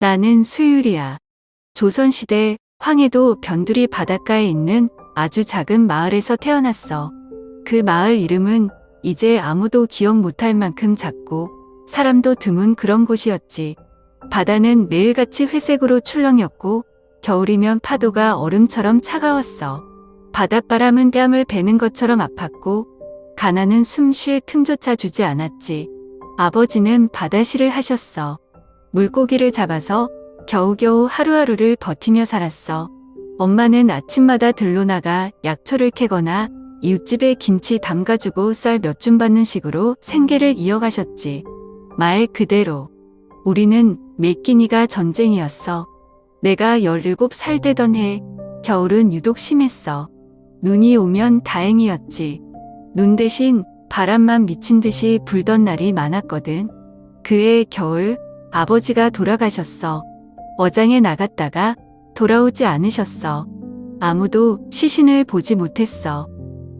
나는 수율이야. 조선시대 황해도 변두리 바닷가에 있는 아주 작은 마을에서 태어났어. 그 마을 이름은 이제 아무도 기억 못할 만큼 작고 사람도 드문 그런 곳이었지. 바다는 매일같이 회색으로 출렁였고 겨울이면 파도가 얼음처럼 차가웠어. 바닷바람은 뺨을 베는 것처럼 아팠고 가나는 숨쉴 틈조차 주지 않았지. 아버지는 바다시를 하셨어. 물고기를 잡아서 겨우겨우 하루하루를 버티며 살았어. 엄마는 아침마다 들로 나가 약초를 캐거나 이웃집에 김치 담가주고 쌀 몇 줌 받는 식으로 생계를 이어가셨지. 말 그대로. 우리는 매끼니가 전쟁이었어. 내가 17살 되던 해, 겨울은 유독 심했어. 눈이 오면 다행이었지. 눈 대신 바람만 미친 듯이 불던 날이 많았거든. 그해 겨울, 아버지가 돌아가셨어. 어장에 나갔다가 돌아오지 않으셨어. 아무도 시신을 보지 못했어.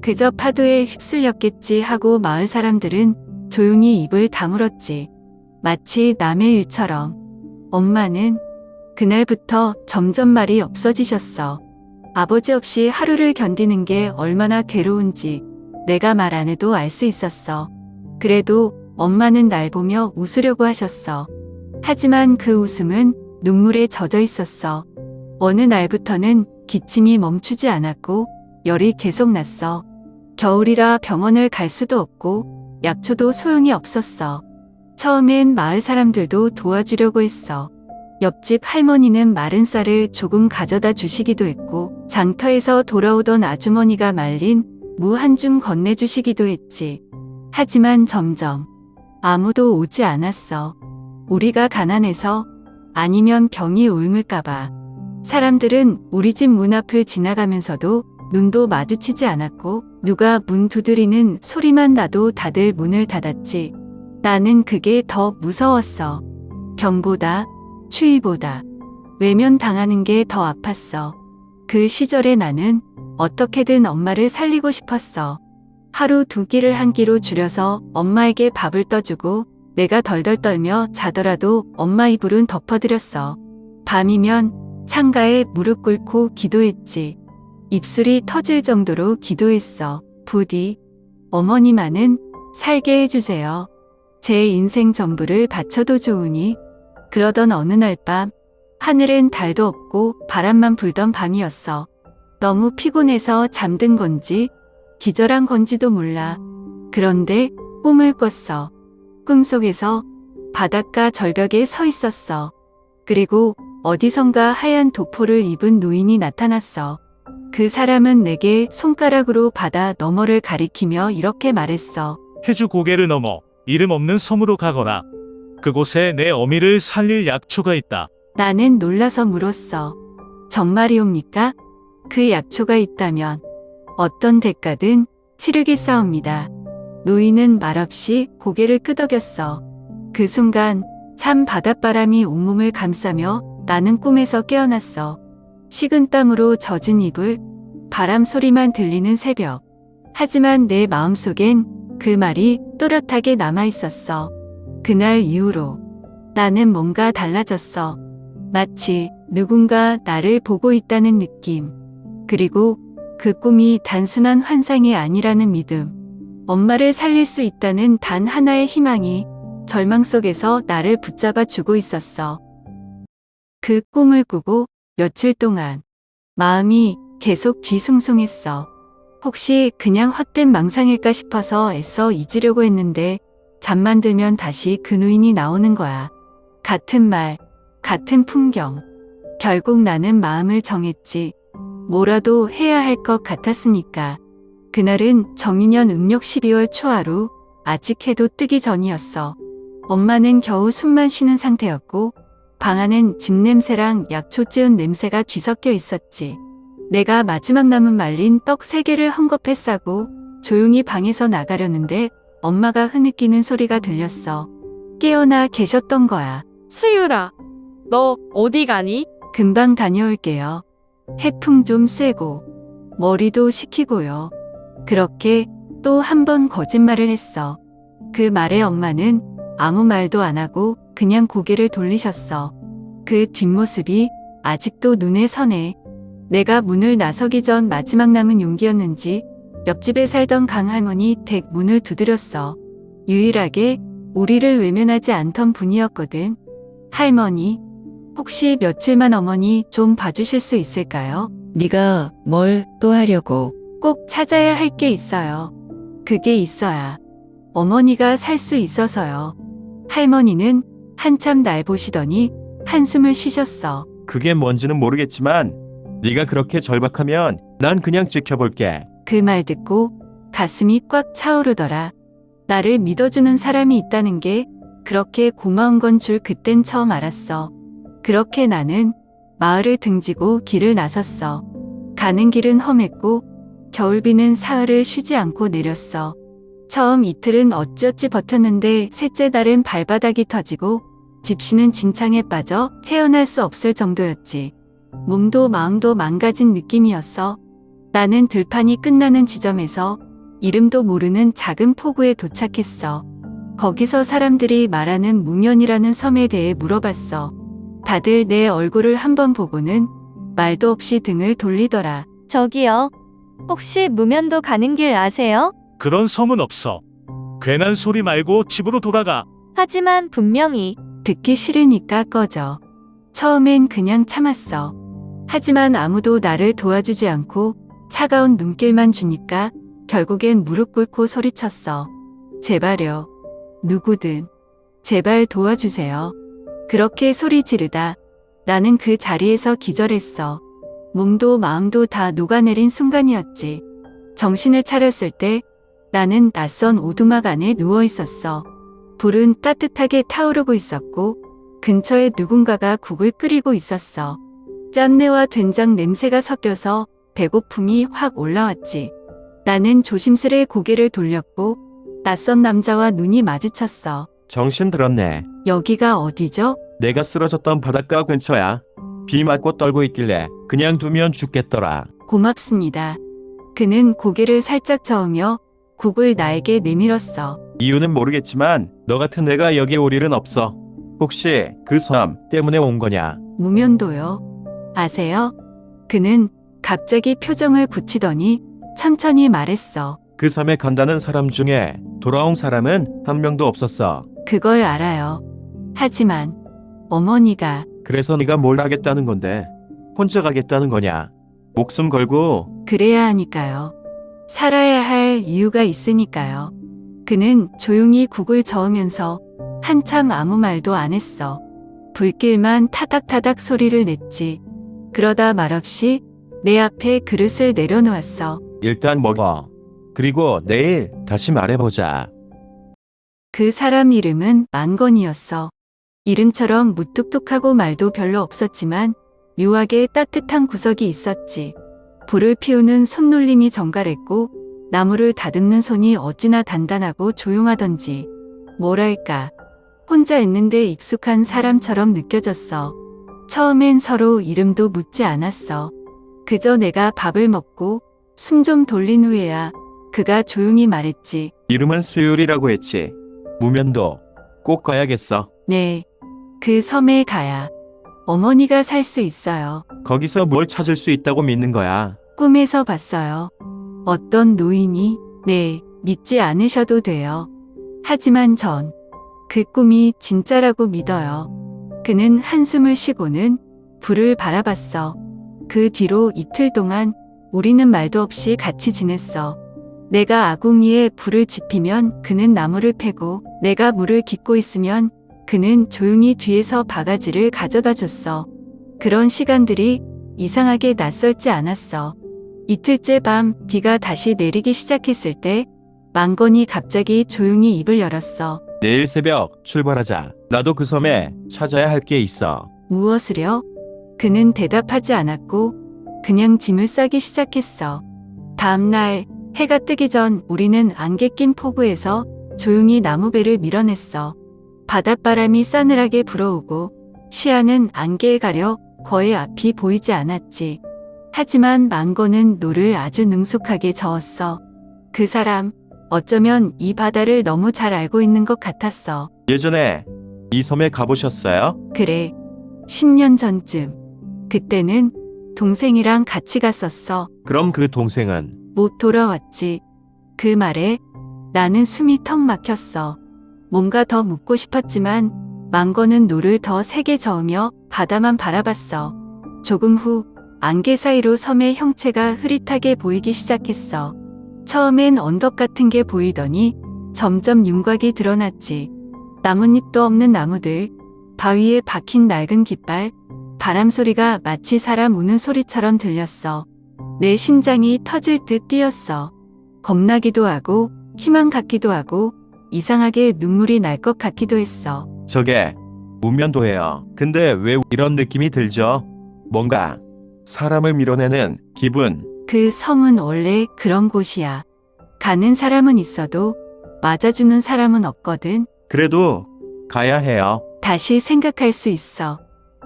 그저 파도에 휩쓸렸겠지 하고 마을 사람들은 조용히 입을 다물었지. 마치 남의 일처럼. 엄마는 그날부터 점점 말이 없어지셨어. 아버지 없이 하루를 견디는 게 얼마나 괴로운지 내가 말 안 해도 알 수 있었어. 그래도 엄마는 날 보며 웃으려고 하셨어. 하지만 그 웃음은 눈물에 젖어 있었어. 어느 날부터는 기침이 멈추지 않았고 열이 계속 났어. 겨울이라 병원을 갈 수도 없고 약초도 소용이 없었어. 처음엔 마을 사람들도 도와주려고 했어. 옆집 할머니는 마른 쌀을 조금 가져다 주시기도 했고 장터에서 돌아오던 아주머니가 말린 무 한 줌 건네주시기도 했지. 하지만 점점 아무도 오지 않았어. 우리가 가난해서 아니면 병이 옮을까봐. 사람들은 우리 집 문 앞을 지나가면서도 눈도 마주치지 않았고 누가 문 두드리는 소리만 나도 다들 문을 닫았지. 나는 그게 더 무서웠어. 병보다 추위보다 외면 당하는 게 더 아팠어. 그 시절에 나는 어떻게든 엄마를 살리고 싶었어. 하루 두 끼를 한 끼로 줄여서 엄마에게 밥을 떠주고 내가 덜덜 떨며 자더라도 엄마 이불은 덮어드렸어. 밤이면 창가에 무릎 꿇고 기도했지. 입술이 터질 정도로 기도했어. 부디 어머니만은 살게 해주세요. 제 인생 전부를 바쳐도 좋으니 그러던 어느 날 밤 하늘엔 달도 없고 바람만 불던 밤이었어. 너무 피곤해서 잠든 건지 기절한 건지도 몰라. 그런데 꿈을 꿨어. 꿈속에서 바닷가 절벽에 서 있었어. 그리고 어디선가 하얀 도포를 입은 노인이 나타났어. 그 사람은 내게 손가락으로 바다 너머를 가리키며 이렇게 말했어. 해주 고개를 넘어 이름 없는 섬으로 가거라. 그곳에 내 어미를 살릴 약초가 있다. 나는 놀라서 물었어. 정말이옵니까? 그 약초가 있다면 어떤 대가든 치르겠사옵니다. 노인은 말없이 고개를 끄덕였어. 그 순간 찬 바닷바람이 온몸을 감싸며 나는 꿈에서 깨어났어. 식은 땀으로 젖은 이불, 바람 소리만 들리는 새벽. 하지만 내 마음속엔 그 말이 또렷하게 남아 있었어. 그날 이후로 나는 뭔가 달라졌어. 마치 누군가 나를 보고 있다는 느낌. 그리고 그 꿈이 단순한 환상이 아니라는 믿음. 엄마를 살릴 수 있다는 단 하나의 희망이 절망 속에서 나를 붙잡아 주고 있었어. 그 꿈을 꾸고 며칠 동안 마음이 계속 뒤숭숭했어. 혹시 그냥 헛된 망상일까 싶어서 애써 잊으려고 했는데 잠만 들면 다시 그 노인이 나오는 거야. 같은 말, 같은 풍경. 결국 나는 마음을 정했지. 뭐라도 해야 할 것 같았으니까. 그날은 정유년 음력 12월 초하루, 아직 해도 뜨기 전이었어. 엄마는 겨우 숨만 쉬는 상태였고, 방 안엔 집 냄새랑 약초 찌은 냄새가 뒤섞여 있었지. 내가 마지막 남은 말린 떡세 개를 헝겊에 싸고 조용히 방에서 나가려는데 엄마가 흐느끼는 소리가 들렸어. 깨어나 계셨던 거야. 수유라, 너 어디 가니? 금방 다녀올게요. 해풍 좀 쐬고, 머리도 식히고요. 그렇게 또 한 번 거짓말을 했어. 그 말에 엄마는 아무 말도 안 하고 그냥 고개를 돌리셨어. 그 뒷모습이 아직도 눈에 선해. 내가 문을 나서기 전 마지막 남은 용기였는지 옆집에 살던 강할머니 댁 문을 두드렸어. 유일하게 우리를 외면하지 않던 분이었거든. 할머니, 혹시 며칠만 어머니 좀 봐주실 수 있을까요? 네가 뭘 또 하려고? 꼭 찾아야 할 게 있어요. 그게 있어야 어머니가 살 수 있어서요. 할머니는 한참 날 보시더니 한숨을 쉬셨어. 그게 뭔지는 모르겠지만 네가 그렇게 절박하면 난 그냥 지켜볼게. 그 말 듣고 가슴이 꽉 차오르더라. 나를 믿어주는 사람이 있다는 게 그렇게 고마운 건 줄 그땐 처음 알았어. 그렇게 나는 마을을 등지고 길을 나섰어. 가는 길은 험했고 겨울비는 사흘을 쉬지 않고 내렸어. 처음 이틀은 어찌어찌 버텼는데 셋째 달은 발바닥이 터지고 집시는 진창에 빠져 헤어날 수 없을 정도였지. 몸도 마음도 망가진 느낌이었어. 나는 들판이 끝나는 지점에서 이름도 모르는 작은 포구에 도착했어. 거기서 사람들이 말하는 무면이라는 섬에 대해 물어봤어. 다들 내 얼굴을 한번 보고는 말도 없이 등을 돌리더라. 저기요. 혹시 무면도 가는 길 아세요? 그런 섬은 없어. 괜한 소리 말고 집으로 돌아가. 하지만 분명히 듣기 싫으니까 꺼져. 처음엔 그냥 참았어. 하지만 아무도 나를 도와주지 않고 차가운 눈길만 주니까 결국엔 무릎 꿇고 소리쳤어. 제발요. 누구든. 제발 도와주세요. 그렇게 소리 지르다 나는 그 자리에서 기절했어. 몸도 마음도 다 녹아내린 순간이었지. 정신을 차렸을 때 나는 낯선 오두막 안에 누워 있었어. 불은 따뜻하게 타오르고 있었고 근처에 누군가가 국을 끓이고 있었어. 짠내와 된장 냄새가 섞여서 배고픔이 확 올라왔지. 나는 조심스레 고개를 돌렸고 낯선 남자와 눈이 마주쳤어. 정신 들었네. 여기가 어디죠? 내가 쓰러졌던 바닷가 근처야. 비 맞고 떨고 있길래 그냥 두면 죽겠더라. 고맙습니다. 그는 고개를 살짝 저으며 국을 나에게 내밀었어. 이유는 모르겠지만 너 같은 애가 여기 올 일은 없어. 혹시 그섬 때문에 온 거냐? 무면도요. 아세요? 그는 갑자기 표정을 굳히더니 천천히 말했어. 그 섬에 간다는 사람 중에 돌아온 사람은 한 명도 없었어. 그걸 알아요. 하지만 어머니가 그래서 네가 뭘 하겠다는 건데 혼자 가겠다는 거냐? 목숨 걸고 그래야 하니까요. 살아야 할 이유가 있으니까요. 그는 조용히 국을 저으면서 한참 아무 말도 안 했어. 불길만 타닥타닥 소리를 냈지. 그러다 말없이 내 앞에 그릇을 내려놓았어. 일단 먹어. 그리고 내일 다시 말해보자. 그 사람 이름은 만건이었어. 이름처럼 무뚝뚝하고 말도 별로 없었지만 묘하게 따뜻한 구석이 있었지. 불을 피우는 손놀림이 정갈했고 나무를 다듬는 손이 어찌나 단단하고 조용하던지 뭐랄까 혼자 있는데 익숙한 사람처럼 느껴졌어. 처음엔 서로 이름도 묻지 않았어. 그저 내가 밥을 먹고 숨 좀 돌린 후에야 그가 조용히 말했지. 이름은 수율이라고 했지. 무면도 꼭 가야겠어. 네. 그 섬에 가야 어머니가 살 수 있어요. 거기서 뭘 찾을 수 있다고 믿는 거야. 꿈에서 봤어요. 어떤 노인이, 네, 믿지 않으셔도 돼요. 하지만 전, 그 꿈이 진짜라고 믿어요. 그는 한숨을 쉬고는 불을 바라봤어. 그 뒤로 이틀 동안 우리는 말도 없이 같이 지냈어. 내가 아궁이에 불을 지피면 그는 나무를 패고 내가 물을 깃고 있으면 그는 조용히 뒤에서 바가지를 가져다 줬어. 그런 시간들이 이상하게 낯설지 않았어. 이틀째 밤 비가 다시 내리기 시작했을 때 망건이 갑자기 조용히 입을 열었어. 내일 새벽 출발하자. 나도 그 섬에 찾아야 할 게 있어. 무엇을요? 그는 대답하지 않았고 그냥 짐을 싸기 시작했어. 다음 날 해가 뜨기 전 우리는 안개 낀 포구에서 조용히 나무배를 밀어냈어. 바닷바람이 싸늘하게 불어오고 시야는 안개에 가려 거의 앞이 보이지 않았지. 하지만 망고는 노를 아주 능숙하게 저었어. 그 사람, 어쩌면 이 바다를 너무 잘 알고 있는 것 같았어. 예전에 이 섬에 가보셨어요? 그래. 10년 전쯤. 그때는 동생이랑 같이 갔었어. 그럼 그 동생은 못 돌아왔지. 그 말에 나는 숨이 턱 막혔어. 뭔가 더 묻고 싶었지만 망고는 노를 더 세게 저으며 바다만 바라봤어. 조금 후 안개 사이로 섬의 형체가 흐릿하게 보이기 시작했어. 처음엔 언덕 같은 게 보이더니 점점 윤곽이 드러났지. 나뭇잎도 없는 나무들, 바위에 박힌 낡은 깃발, 바람 소리가 마치 사람 우는 소리처럼 들렸어. 내 심장이 터질 듯 뛰었어. 겁나기도 하고 희망 같기도 하고 이상하게 눈물이 날 것 같기도 했어. 저게 무면도예요. 근데 왜 이런 느낌이 들죠? 뭔가 사람을 밀어내는 기분. 그 섬은 원래 그런 곳이야. 가는 사람은 있어도 맞아주는 사람은 없거든. 그래도 가야 해요. 다시 생각할 수 있어.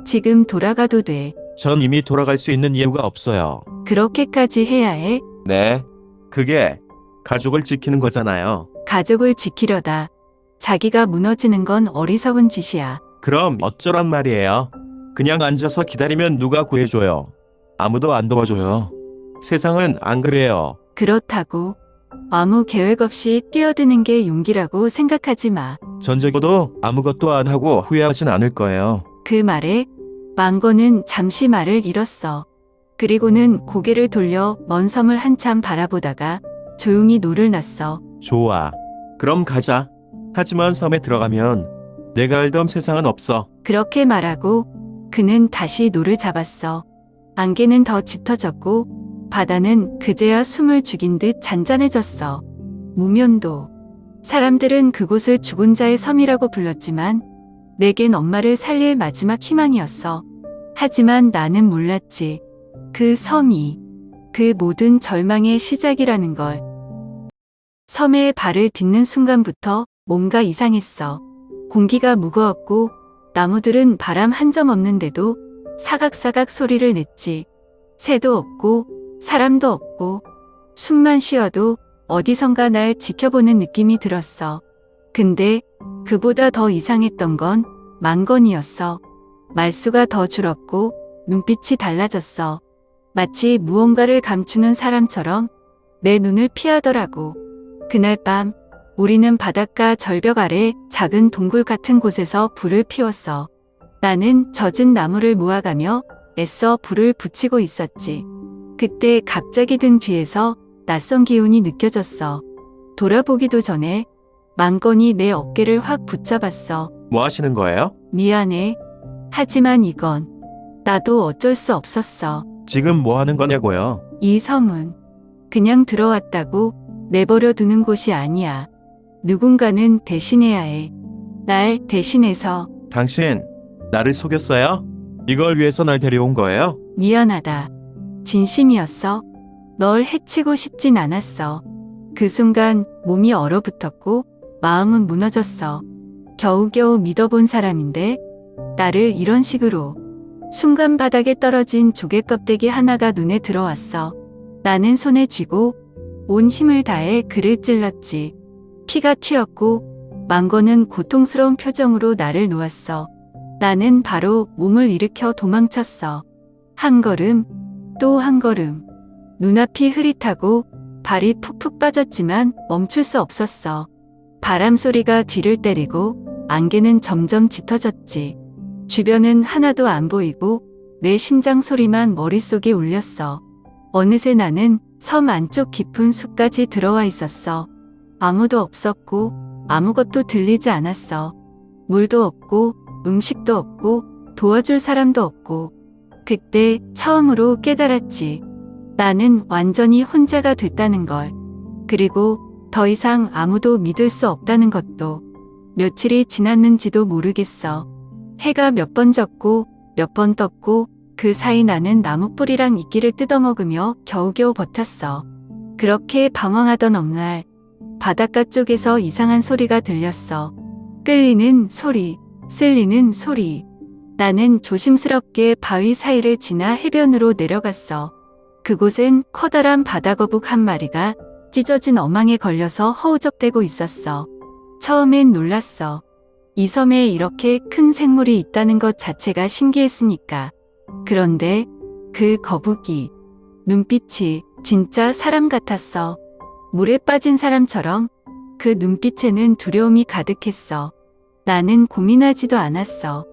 지금 돌아가도 돼. 전 이미 돌아갈 수 있는 이유가 없어요. 그렇게까지 해야 해. 네. 그게 가족을 지키는 거잖아요. 가족을 지키려다. 자기가 무너지는 건 어리석은 짓이야. 그럼 어쩌란 말이에요? 그냥 앉아서 기다리면 누가 구해줘요? 아무도 안 도와줘요. 세상은 안 그래요. 그렇다고 아무 계획 없이 뛰어드는 게 용기라고 생각하지 마. 전 적어도 아무것도 안 하고 후회하진 않을 거예요. 그 말에 망고는 잠시 말을 잃었어. 그리고는 고개를 돌려 먼 섬을 한참 바라보다가 조용히 노를 났어. 좋아. 그럼 가자. 하지만 섬에 들어가면 내가 알던 세상은 없어. 그렇게 말하고 그는 다시 노를 잡았어. 안개는 더 짙어졌고 바다는 그제야 숨을 죽인 듯 잔잔해졌어. 무면도. 사람들은 그곳을 죽은 자의 섬이라고 불렀지만 내겐 엄마를 살릴 마지막 희망이었어. 하지만 나는 몰랐지. 그 섬이 그 모든 절망의 시작이라는 걸. 섬에 발을 딛는 순간부터 뭔가 이상했어. 공기가 무거웠고 나무들은 바람 한 점 없는데도 사각사각 소리를 냈지. 새도 없고 사람도 없고 숨만 쉬어도 어디선가 날 지켜보는 느낌이 들었어. 근데 그보다 더 이상했던 건 망건이었어. 말수가 더 줄었고 눈빛이 달라졌어. 마치 무언가를 감추는 사람처럼 내 눈을 피하더라고. 그날 밤 우리는 바닷가 절벽 아래 작은 동굴 같은 곳에서 불을 피웠어. 나는 젖은 나무를 모아가며 애써 불을 붙이고 있었지. 그때 갑자기 등 뒤에서 낯선 기운이 느껴졌어. 돌아보기도 전에 망건이 내 어깨를 확 붙잡았어. 뭐 하시는 거예요? 미안해. 하지만 이건 나도 어쩔 수 없었어. 지금 뭐 하는 거냐고요? 이 섬은 그냥 들어왔다고 내버려 두는 곳이 아니야. 누군가는 대신해야 해. 날 대신해서 당신 나를 속였어요? 이걸 위해서 날 데려온 거예요? 미안하다. 진심이었어. 널 해치고 싶진 않았어. 그 순간 몸이 얼어붙었고 마음은 무너졌어. 겨우겨우 믿어본 사람인데 나를 이런 식으로 순간 바닥에 떨어진 조개 껍데기 하나가 눈에 들어왔어. 나는 손에 쥐고 온 힘을 다해 그를 찔렀지. 피가 튀었고 망고는 고통스러운 표정으로 나를 놓았어. 나는 바로 몸을 일으켜 도망쳤어. 한 걸음, 또 한 걸음. 눈앞이 흐릿하고 발이 푹푹 빠졌지만 멈출 수 없었어. 바람 소리가 귀를 때리고 안개는 점점 짙어졌지. 주변은 하나도 안 보이고 내 심장 소리만 머릿속에 울렸어. 어느새 나는 섬 안쪽 깊은 숲까지 들어와 있었어. 아무도 없었고 아무것도 들리지 않았어. 물도 없고 음식도 없고 도와줄 사람도 없고 그때 처음으로 깨달았지. 나는 완전히 혼자가 됐다는 걸. 그리고 더 이상 아무도 믿을 수 없다는 것도. 며칠이 지났는지도 모르겠어. 해가 몇 번 졌고 몇 번 떴고 그 사이 나는 나무 뿌리랑 이끼를 뜯어먹으며 겨우겨우 버텼어. 그렇게 방황하던 어느 날 바닷가 쪽에서 이상한 소리가 들렸어. 끌리는 소리, 쓸리는 소리. 나는 조심스럽게 바위 사이를 지나 해변으로 내려갔어. 그곳엔 커다란 바다거북 한 마리가 찢어진 어망에 걸려서 허우적대고 있었어. 처음엔 놀랐어. 이 섬에 이렇게 큰 생물이 있다는 것 자체가 신기했으니까. 그런데 그 거북이, 눈빛이 진짜 사람 같았어. 물에 빠진 사람처럼 그 눈빛에는 두려움이 가득했어. 나는 고민하지도 않았어.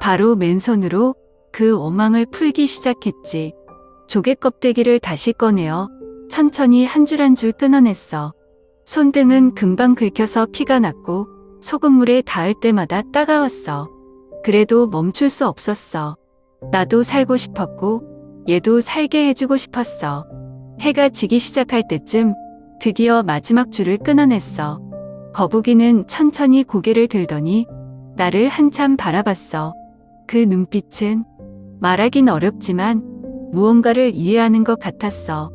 바로 맨손으로 그 오망을 풀기 시작했지. 조개 껍데기를 다시 꺼내어 천천히 한 줄 한 줄 끊어냈어. 손등은 금방 긁혀서 피가 났고 소금물에 닿을 때마다 따가웠어. 그래도 멈출 수 없었어. 나도 살고 싶었고 얘도 살게 해주고 싶었어. 해가 지기 시작할 때쯤 드디어 마지막 줄을 끊어냈어. 거북이는 천천히 고개를 들더니 나를 한참 바라봤어. 그 눈빛은 말하긴 어렵지만 무언가를 이해하는 것 같았어.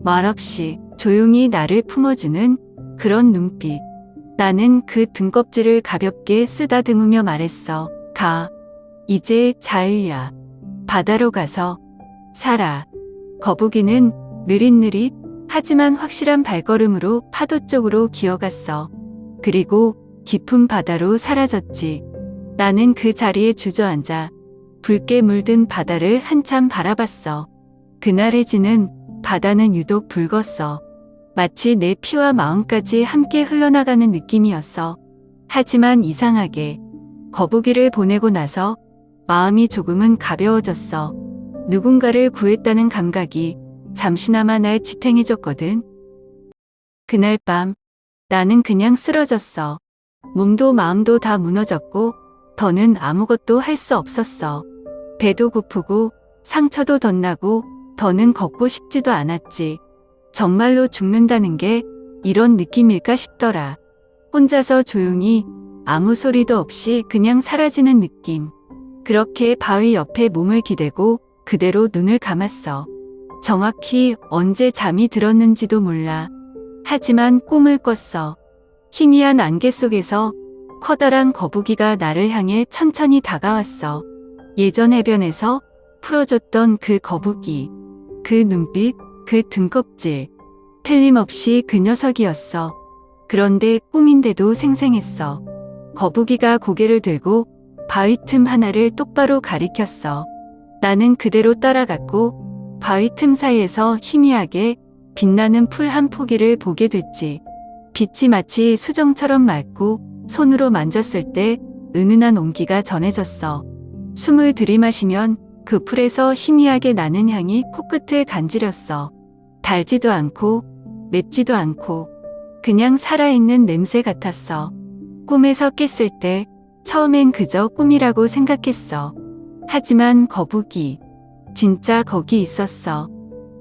말없이 조용히 나를 품어주는 그런 눈빛. 나는 그 등껍질을 가볍게 쓰다듬으며 말했어. 가. 이제 자유야. 바다로 가서 살아. 거북이는 느릿느릿 하지만 확실한 발걸음으로 파도 쪽으로 기어갔어. 그리고 깊은 바다로 사라졌지. 나는 그 자리에 주저앉아 붉게 물든 바다를 한참 바라봤어. 그날 해지는 바다는 유독 붉었어. 마치 내 피와 마음까지 함께 흘러나가는 느낌이었어. 하지만 이상하게 거북이를 보내고 나서 마음이 조금은 가벼워졌어. 누군가를 구했다는 감각이 잠시나마 날 지탱해줬거든. 그날 밤 나는 그냥 쓰러졌어. 몸도 마음도 다 무너졌고 더는 아무것도 할 수 없었어. 배도 고프고 상처도 덧나고 더는 걷고 싶지도 않았지. 정말로 죽는다는 게 이런 느낌일까 싶더라. 혼자서 조용히 아무 소리도 없이 그냥 사라지는 느낌. 그렇게 바위 옆에 몸을 기대고 그대로 눈을 감았어. 정확히 언제 잠이 들었는지도 몰라. 하지만 꿈을 꿨어. 희미한 안개 속에서 커다란 거북이가 나를 향해 천천히 다가왔어. 예전 해변에서 풀어줬던 그 거북이, 그 눈빛, 그 등껍질. 틀림없이 그 녀석이었어. 그런데 꿈인데도 생생했어. 거북이가 고개를 들고 바위 틈 하나를 똑바로 가리켰어. 나는 그대로 따라갔고 바위 틈 사이에서 희미하게 빛나는 풀 한 포기를 보게 됐지. 빛이 마치 수정처럼 맑고 손으로 만졌을 때 은은한 온기가 전해졌어. 숨을 들이마시면 그 풀에서 희미하게 나는 향이 코끝을 간지렸어. 달지도 않고 맵지도 않고 그냥 살아있는 냄새 같았어. 꿈에서 깼을 때 처음엔 그저 꿈이라고 생각했어. 하지만 거북이 진짜 거기 있었어.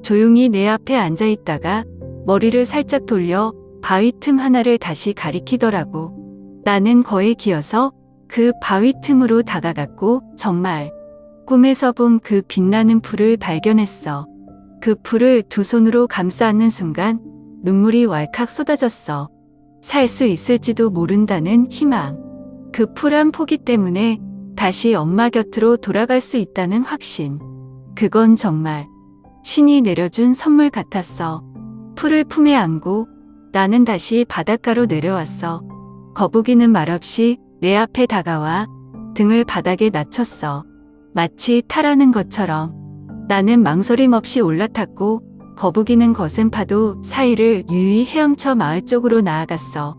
조용히 내 앞에 앉아 있다가 머리를 살짝 돌려 바위 틈 하나를 다시 가리키더라고. 나는 거에 기어서 그 바위 틈으로 다가갔고 정말 꿈에서 본 그 빛나는 풀을 발견했어. 그 풀을 두 손으로 감싸 안는 순간 눈물이 왈칵 쏟아졌어. 살 수 있을지도 모른다는 희망. 그풀한 포기 때문에 다시 엄마 곁으로 돌아갈 수 있다는 확신. 그건 정말 신이 내려준 선물 같았어. 풀을 품에 안고 나는 다시 바닷가로 내려왔어. 거북이는 말없이 내 앞에 다가와 등을 바닥에 낮췄어. 마치 타라는 것처럼 나는 망설임 없이 올라탔고 거북이는 거센 파도 사이를 유유히 헤엄쳐 마을 쪽으로 나아갔어.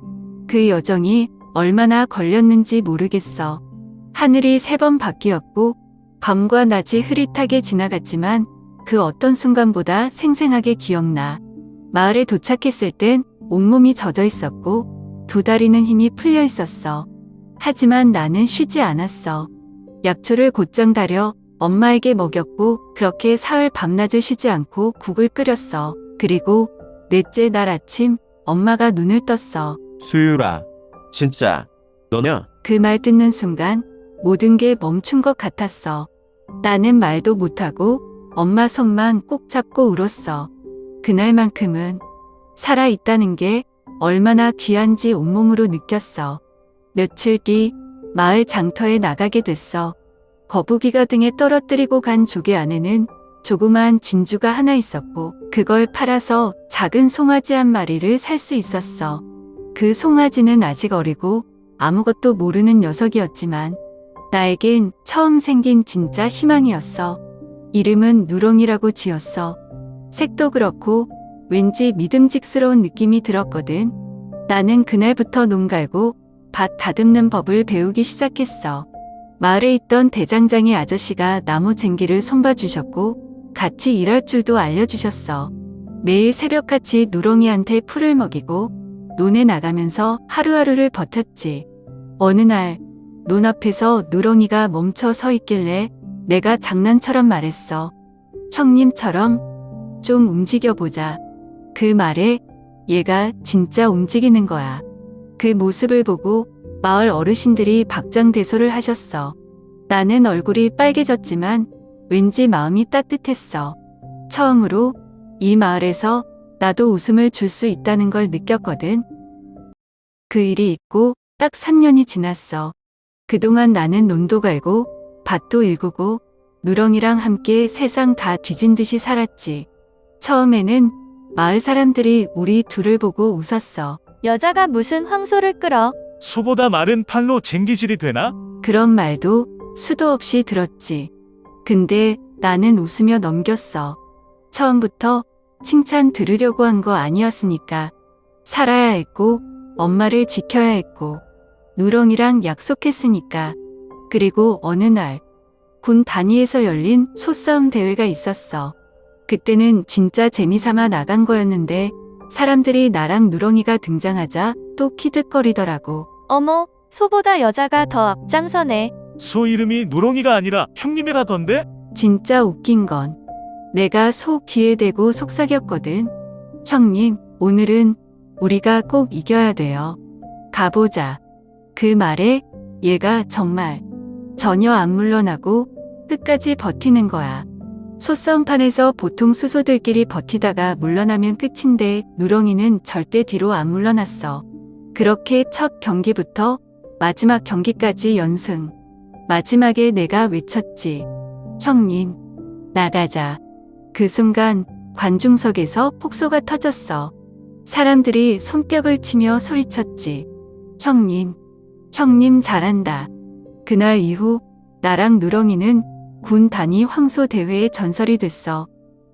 그 여정이 얼마나 걸렸는지 모르겠어. 하늘이 세 번 바뀌었고 밤과 낮이 흐릿하게 지나갔지만 그 어떤 순간보다 생생하게 기억나. 마을에 도착했을 땐 온몸이 젖어 있었고 두 다리는 힘이 풀려 있었어. 하지만 나는 쉬지 않았어. 약초를 곧장 다려 엄마에게 먹였고 그렇게 사흘 밤낮을 쉬지 않고 국을 끓였어. 그리고 넷째 날 아침 엄마가 눈을 떴어. 수유라, 진짜 너냐? 그 말 듣는 순간 모든 게 멈춘 것 같았어. 나는 말도 못하고 엄마 손만 꼭 잡고 울었어. 그날만큼은 살아 있다는 게 얼마나 귀한지 온몸으로 느꼈어. 며칠 뒤 마을 장터에 나가게 됐어. 거북이가 등에 떨어뜨리고 간 조개 안에는 조그만 진주가 하나 있었고 그걸 팔아서 작은 송아지 한 마리를 살 수 있었어. 그 송아지는 아직 어리고 아무것도 모르는 녀석이었지만 나에겐 처음 생긴 진짜 희망이었어. 이름은 누렁이라고 지었어. 색도 그렇고 왠지 믿음직스러운 느낌이 들었거든. 나는 그날부터 농 갈고 밭 다듬는 법을 배우기 시작했어. 마을에 있던 대장장이 아저씨가 나무 쟁기를 손봐 주셨고 같이 일할 줄도 알려주셨어. 매일 새벽같이 누렁이한테 풀을 먹이고 논에 나가면서 하루하루를 버텼지. 어느 날 눈앞에서 누렁이가 멈춰 서 있길래 내가 장난처럼 말했어. 형님처럼 좀 움직여보자. 그 말에 얘가 진짜 움직이는 거야. 그 모습을 보고 마을 어르신들이 박장대소를 하셨어. 나는 얼굴이 빨개졌지만 왠지 마음이 따뜻했어. 처음으로 이 마을에서 나도 웃음을 줄 수 있다는 걸 느꼈거든. 그 일이 있고 딱 3년이 지났어. 그동안 나는 논도 갈고 밭도 일구고 누렁이랑 함께 세상 다 뒤진 듯이 살았지. 처음에는 마을 사람들이 우리 둘을 보고 웃었어. 여자가 무슨 황소를 끌어? 소보다 마른 팔로 쟁기질이 되나? 그런 말도 수도 없이 들었지. 근데 나는 웃으며 넘겼어. 처음부터 칭찬 들으려고 한 거 아니었으니까. 살아야 했고, 엄마를 지켜야 했고, 누렁이랑 약속했으니까. 그리고 어느 날, 군 단위에서 열린 소싸움 대회가 있었어. 그때는 진짜 재미삼아 나간 거였는데, 사람들이 나랑 누렁이가 등장하자 또 키득거리더라고. 어머, 소보다 여자가 더 앞장서네. 소 이름이 누렁이가 아니라 형님이라던데? 진짜 웃긴 건 내가 소 귀에 대고 속삭였거든. 형님, 오늘은 우리가 꼭 이겨야 돼요. 가보자. 그 말에 얘가 정말 전혀 안 물러나고 끝까지 버티는 거야. 소싸움판에서 보통 수소들끼리 버티다가 물러나면 끝인데 누렁이는 절대 뒤로 안 물러났어. 그렇게 첫 경기부터 마지막 경기까지 연승. 마지막에 내가 외쳤지. 형님, 나가자. 그 순간 관중석에서 폭소가 터졌어. 사람들이 손뼉을 치며 소리쳤지. 형님, 형님 잘한다. 그날 이후 나랑 누렁이는 군 단위 황소 대회의 전설이 됐어.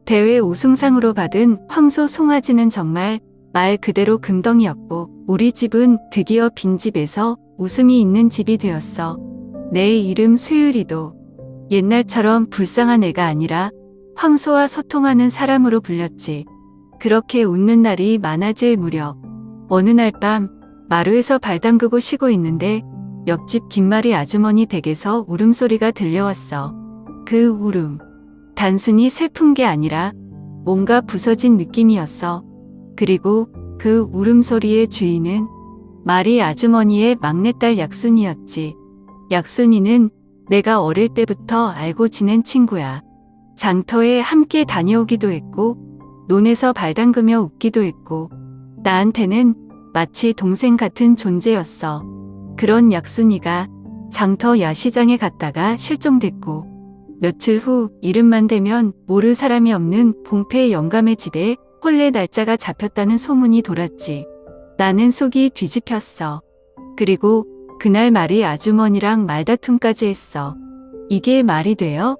대회 우승상으로 받은 황소 송아지는 정말 말 그대로 금덩이였고 우리 집은 드디어 빈집에서 웃음이 있는 집이 되었어. 내 이름 수유리도 옛날처럼 불쌍한 애가 아니라 황소와 소통하는 사람으로 불렸지. 그렇게 웃는 날이 많아질 무렵 어느 날 밤 마루에서 발 담그고 쉬고 있는데 옆집 김말이 아주머니 댁에서 울음소리가 들려왔어. 그 울음. 단순히 슬픈 게 아니라 뭔가 부서진 느낌이었어. 그리고 그 울음소리의 주인은 마리 아주머니의 막내딸 약순이었지. 약순이는 내가 어릴 때부터 알고 지낸 친구야. 장터에 함께 다녀오기도 했고, 논에서 발 담그며 웃기도 했고, 나한테는 마치 동생 같은 존재였어. 그런 약순이가 장터 야시장에 갔다가 실종됐고, 며칠 후 이름만 대면 모를 사람이 없는 봉폐 영감의 집에 혼례 날짜가 잡혔다는 소문이 돌았지. 나는 속이 뒤집혔어. 그리고 그날 말이 아주머니랑 말다툼까지 했어. 이게 말이 돼요?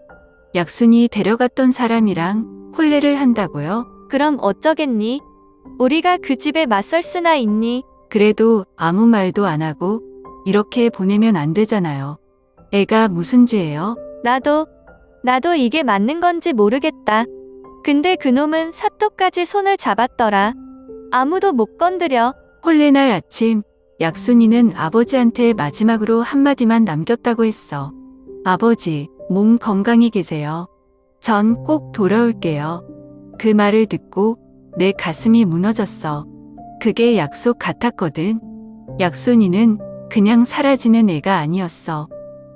약순이 데려갔던 사람이랑 혼례를 한다고요? 그럼 어쩌겠니? 우리가 그 집에 맞설 수나 있니? 그래도 아무 말도 안 하고 이렇게 보내면 안 되잖아요. 애가 무슨 죄예요? 나도, 나도 이게 맞는 건지 모르겠다. 근데 그놈은 사또까지 손을 잡았더라. 아무도 못 건드려. 혼례 날 아침 약순이는 아버지한테 마지막으로 한마디만 남겼다고 했어. 아버지, 몸 건강히 계세요. 전 꼭 돌아올게요. 그 말을 듣고 내 가슴이 무너졌어. 그게 약속 같았거든. 약순이는 그냥 사라지는 애가 아니었어.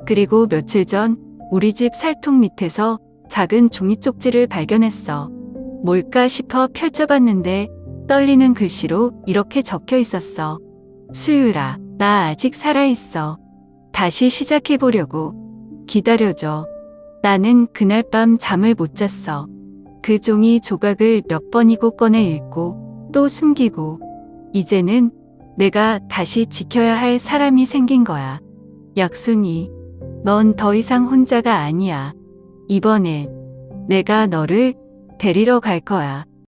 그리고 며칠 전 우리 집 살통 밑에서 작은 종이 쪽지를 발견했어. 뭘까 싶어 펼쳐봤는데 떨리는 글씨로 이렇게 적혀 있었어. 수유라, 나 아직 살아있어. 다시 시작해보려고. 기다려줘. 나는 그날 밤 잠을 못 잤어. 그 종이 조각을 몇 번이고 꺼내 읽고 또 숨기고 이제는 내가 다시 지켜야 할 사람이 생긴 거야. 약순이, 넌 더 이상 혼자가 아니야. 이번엔 내가 너를 데리러 갈 거야.